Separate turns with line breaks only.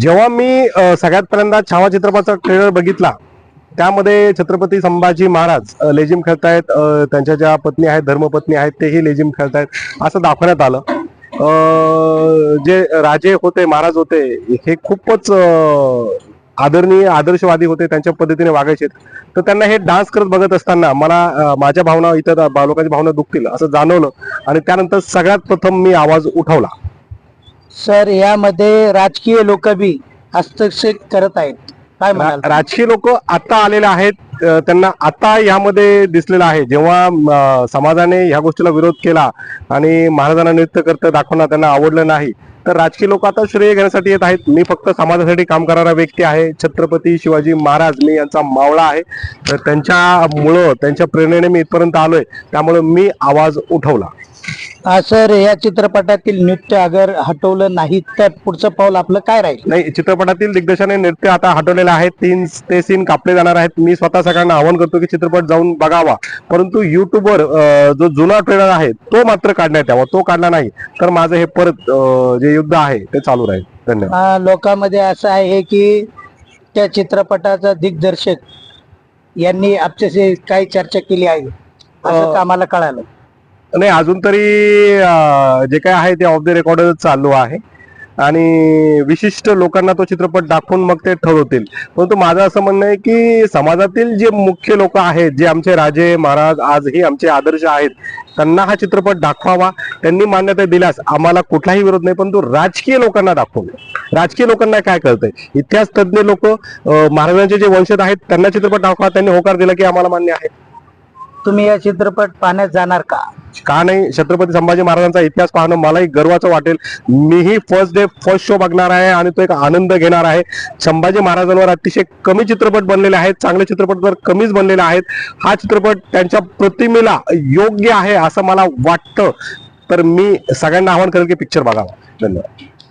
जेव्हा मी सगळ्यात पहिल्यांदा छावा चित्रपटाचा ट्रेलर बघितला त्यामध्ये छत्रपती संभाजी महाराज लेझिम खेळतायत त्यांच्या ज्या पत्नी आहेत धर्मपत्नी आहेत तेही लेझिम खेळतायत असं दाखवण्यात आलं. जे राजे होते महाराज होते हे खूपच आदरणीय आदर्शवादी होते त्यांच्या पद्धतीने वागायचे. तर त्यांना हे डान्स करत बघत असताना मला माझ्या भावना इतर लोकांच्या भावना दुखतील असं जाणवलं. आणि त्यानंतर सगळ्यात प्रथम मी आवाज उठवला.
सर यामध्ये राजकीय लोक बी हस्तक्षेप करत आहेत. काय म्हणाल?
राजकीय लोक आता आलेले आहेत. अ, त्यांना आता यामध्ये दिसलेलं आहे. जेव्हा अ, समाजाने ह्या गोष्टीला विरोध केला आणि महाराजांना नृत्य करतं दाखवणं त्यांना आवडलं नाही तर राजकीय लोक आता श्रेय घेण्यासाठी येत आहेत. मी फक्त समाजासाठी काम करणारा व्यक्ती आहे. छत्रपती शिवाजी महाराज मी यांचा मावळा आहे. तर त्यांच्यामुळं त्यांच्या प्रेरणेने मी इथपर्यंत आलोय. त्यामुळे मी आवाज उठवला.
सर या चित्रपटातील नृत्य अगर हटवलं नाही तर पुढचं पाऊल आपलं काय राहील?
नाही चित्रपटातील दिग्दर्शनाने नृत्य आता हटवलेलं आहे. तीन ते सीन कापले जाणार आहेत. मी स्वतः सगळ्यांना आवाहन करतो की चित्रपट जाऊन बघावा. परंतु युट्यूबवर जो जुना ट्रेलर आहे तो मात्र काढण्यात यावा. तो काढला नाही. तर माझं हे परत अं, जे युद्ध आहे ते चालू राहील. धन्यवाद.
लोकांमध्ये असं आहे की त्या चित्रपटाचा दिग्दर्शक यांनी आपल्याशी काही चर्चा केली आहे. असं
अ,
आम्हाला कळालं.
नाही अजून तरी जे काय आहे ते ऑफ द रेकॉर्ड चालू आहे. आणि विशिष्ट लोकांना तो चित्रपट दाखवून मग ते ठरवतील. परंतु माझं असं म्हणणं आहे की समाजातील जे मुख्य लोक आहेत जे आमचे राजे महाराज आजही आमचे आदर्श आहेत त्यांना हा चित्रपट दाखवावा. त्यांनी मान्यता दिल्यास आम्हाला कुठलाही विरोध नाही परंतु राजकीय लोकांना दाखवणे राजकीय लोकांना काय कळतंय? इतिहास तज्ज्ञ लोक महाराजांचे जे वंशज आहेत त्यांना चित्रपट दाखवा त्यांनी होकार दिला की आम्हाला मान्य आहे.
तुम्ही या चित्रपट पाहण्यात जाणार का?
का नाही? छत्रपती संभाजी महाराजांचा इतिहास पाहणं मलाही गर्वाचं वाटेल. मीही फर्स्ट डे फर्स्ट शो बघणार आहे आणि तो एक आनंद घेणार आहे. संभाजी महाराजांवर अतिशय कमी चित्रपट बनलेले आहेत चांगले चित्रपट तर कमीच बनलेले आहेत. हा चित्रपट त्यांच्या प्रतिमेला योग्य आहे असं मला वाटतं. तर मी सगळ्यांना आवाहन करेल की पिक्चर बघावा. धन्यवाद.